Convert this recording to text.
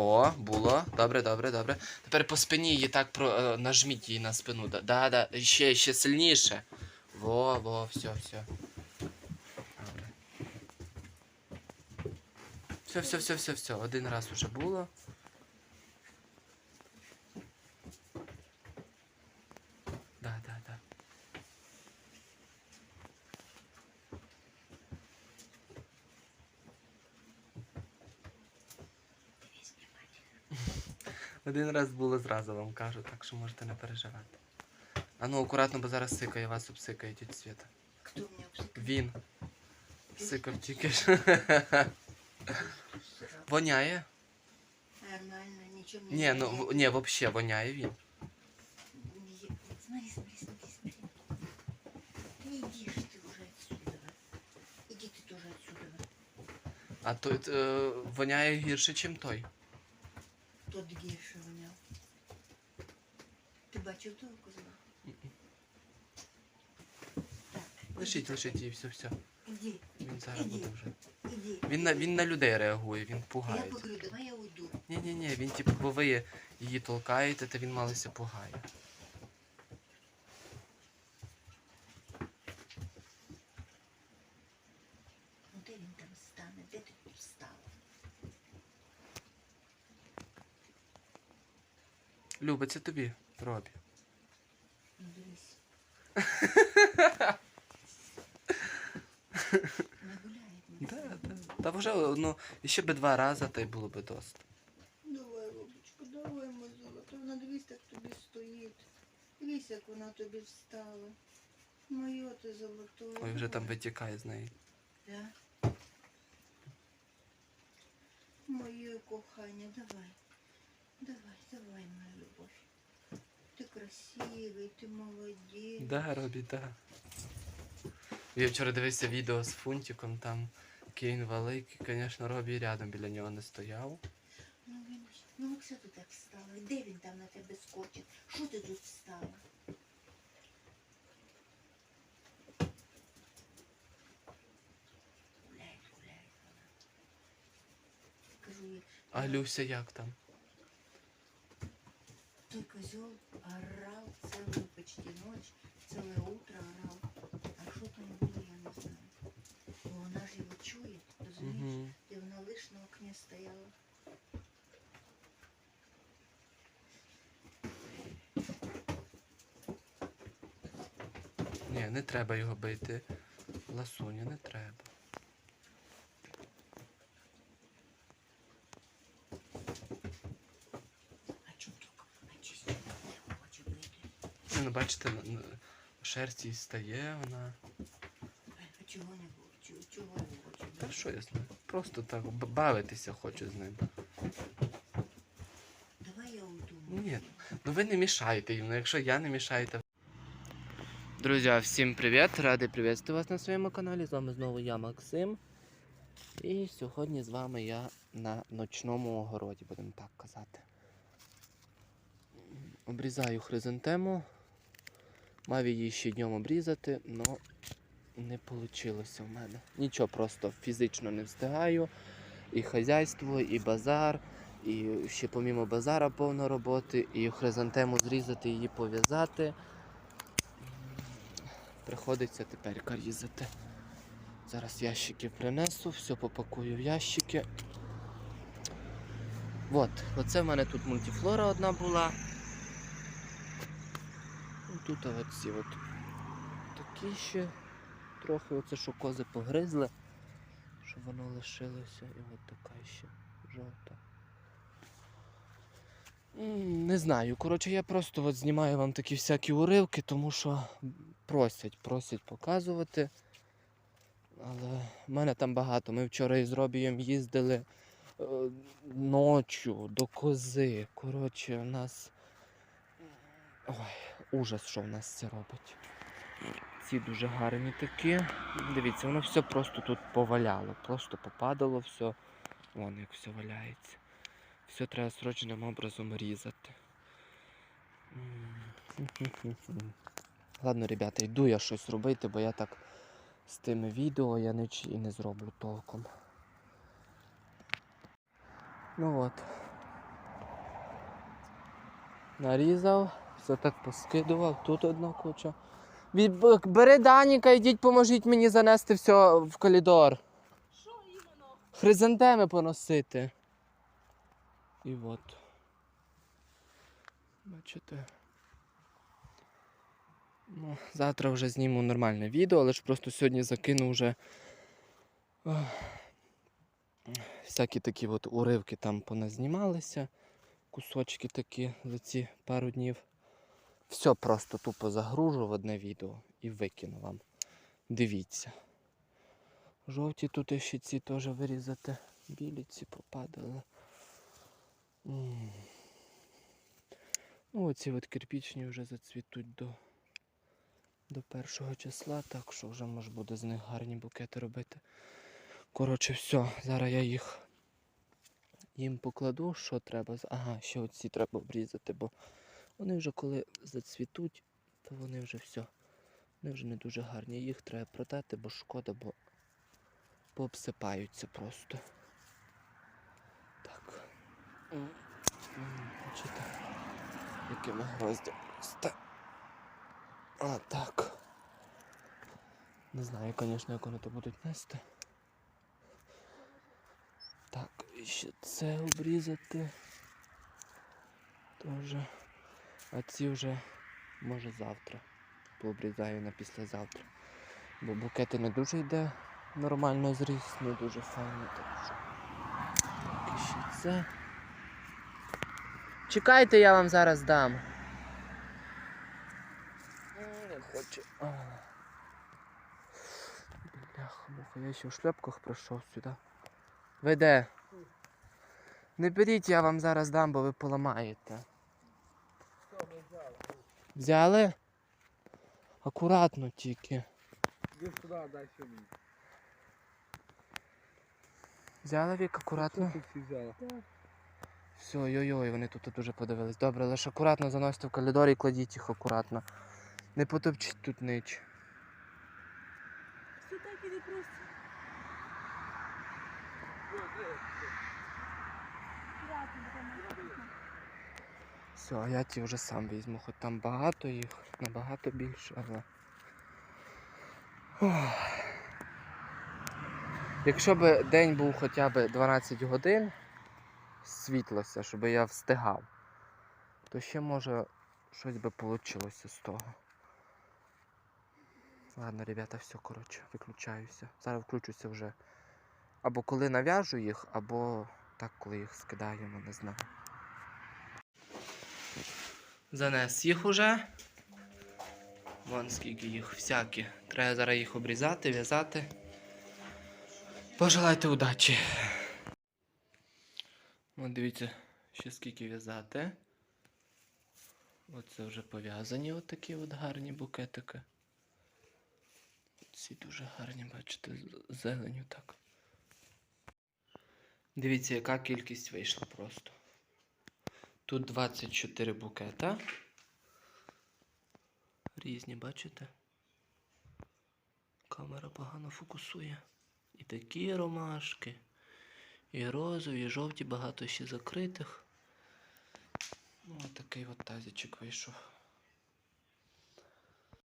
О, було. Добре, добре, добре. Тепер по спині її так про, е, нажміть її на спину. Да, да. Ще, ще сильніше. Во, во, все, все. Добре. Все, все, все, все, все. Один раз уже було. Да, да, да. Один раз було зразу вам кажу, так що можете не переживати. А ну акуратно, бо зараз сикає, вас обсикає тіть Свята. Кто меня обсыкал? Він. Сикав тільки що. Воняє? Нормально, ничего мне Ні, ну в- ні, взагалі воняє він. Не- Смотри, смотри, смотри, смотри. Ну иди ж ты уже отсюда. Иди ты тоже отсюда. А той е, воняє гірше, ніж той. Тот гейша вонял. Ты бачив ту? Так, Лишіть, лишіть її, все, все. Іди, Він зараз буде вже. іди. Він на, він на людей реагує, він Я поговорю, давай я уйду. Ні, ні, ні, він типу, бо ви її толкаєте, то він малися пугає. Ну де він там стане? Де ти тут встала? Люба, це тобі, Робі. Да, да. Та вже ну, ще би два рази, та й було би досить. Давай, Робочка, давай, моя золото. Вона дивись, як тобі стоїть. Дивись, як вона тобі встала. Моє ти золотое. Ой, вже там витікає з неї. Да. Моє кохання, давай. Давай, давай, моя любов. Ти красивий, ти молодець. Да, Робі, да. Я вчора дивився відео з фунтиком, там він великий, звісно, Робі рядом біля нього не стояв. Ну, він, ну, що ти так встала? Де він там на тебе скочить? Що ти тут встала? Кажу, їй, А Люся як там? Той козел орал целую почти ночь, целое утро орал. А що там було, я не знаю. Бо вона ж його чує, розумієш? Угу. І вона лиш на окні стояла. Ні, не треба його бити. Ласуня, не треба. А чому так? А чисто не хоче бити? Ні, Ну, бачите, шерсті стає вона. А чого не хоче? Чого не хоче Та що я знаю? Просто так бавитися хочу з ним. Давай я уйду. Ні, ну ви не мішайте їм, ну якщо я не мішаю, то... Друзі, всім привіт! Радий привітати вас на своєму каналі. З вами знову я, Максим. І сьогодні з вами я на ночному огороді, будемо так казати. Обрізаю хризантему. Мав її ще днем обрізати, але не вийшло в мене. Нічого просто фізично не встигаю. І хазяйство, і базар. І ще помімо базара повно роботи, і хризантему зрізати, її пов'язати. Приходиться тепер різати. Зараз ящики принесу, все попакую в ящики. От, оце в мене тут мультифлора одна була. Тут от ці от такі ще трохи оце що кози погризли, щоб воно лишилося. І от така ще жовта. Не знаю. Коротше, я просто от знімаю вам такі всякі уривки, тому що просять, просять показувати. Але в мене там багато. Ми вчора із Робієм їздили е, ночі до кози. Коротше, у нас. Ой, ужас, що в нас це робить. Ці дуже гарні такі. Дивіться, воно все просто тут поваляло, просто попадало все. Вон як все валяється. Все треба срочним образом різати. Ладно, ребята, йду я щось робити, бо я так з тими відео я ніч і не зроблю толком. Ну от, Нарізав, все так поскидував, тут одна куча. Бери Даніка, йдіть, поможіть мені занести все в коридор. Що іменно? Хризантеми поносити. І от. Бачите. Ну, завтра вже зніму нормальне відео, але ж просто сьогодні закину вже ох, всякі такі от уривки там поназнімалися. Кусочки такі за ці пару днів. Все просто тупо загружу в одне відео і викину вам. Дивіться. Жовті тут ще ці теж вирізати. Білі ці попадали. Ну, оці от кирпічні вже зацвітуть до, до першого числа, так що вже може буде з них гарні букети робити. Коротше, все, зараз я їх їм покладу, що треба. Ага, ще оці треба обрізати, бо вони вже коли зацвітуть, то вони вже все. Вони вже не дуже гарні. Їх треба продати, бо шкода, бо пообсипаються просто. Так. Бачите, якими росте. А так. Не знаю, звісно, як вони то будуть нести. Так, і ще це обрізати. Тоже. А ці вже може завтра. Пообрізаю на післязавтра. Бо букети не дуже йде нормально зріс, не дуже файно, що. І ще це. Чекайте, я вам зараз дам. Не хоче. Бляха, муха, я ще в шлепках прийшов сюди. Ви де? Не беріть, я вам зараз дам, бо ви поламаєте. Взяли? Акуратно тільки. Іди сюди, дай сюди. Взяли Вік, акуратно. Взяла. Все, йой-йой, вони тут дуже подивились. Добре, лише акуратно заносите в коридор і кладіть їх акуратно. Не потопчіть тут нич. Все так і не просто. Аккуратно, бо там Все, а я ті вже сам візьму, хоч там багато їх, набагато більше, але. Ох. Якщо б день був хоча б 12 годин, світлося, щоб я встигав, то ще може щось би вийшло з того. Ладно, ребята, все, коротше, виключаюся. Зараз включуся вже. Або коли нав'яжу їх, або так, коли їх скидаємо, не знаю. Занес їх уже. Вон скільки їх всякі. Треба зараз їх обрізати, в'язати. Пожелайте удачі. От дивіться, ще скільки в'язати. Оце вже пов'язані отакі от гарні букетики. Ці дуже гарні, бачите, зеленю так. Дивіться, яка кількість вийшла просто. Тут 24 букета. Різні, бачите? Камера погано фокусує. І такі ромашки, і розові, і жовті, багато ще закритих. Ну, отакий от тазічок вийшов.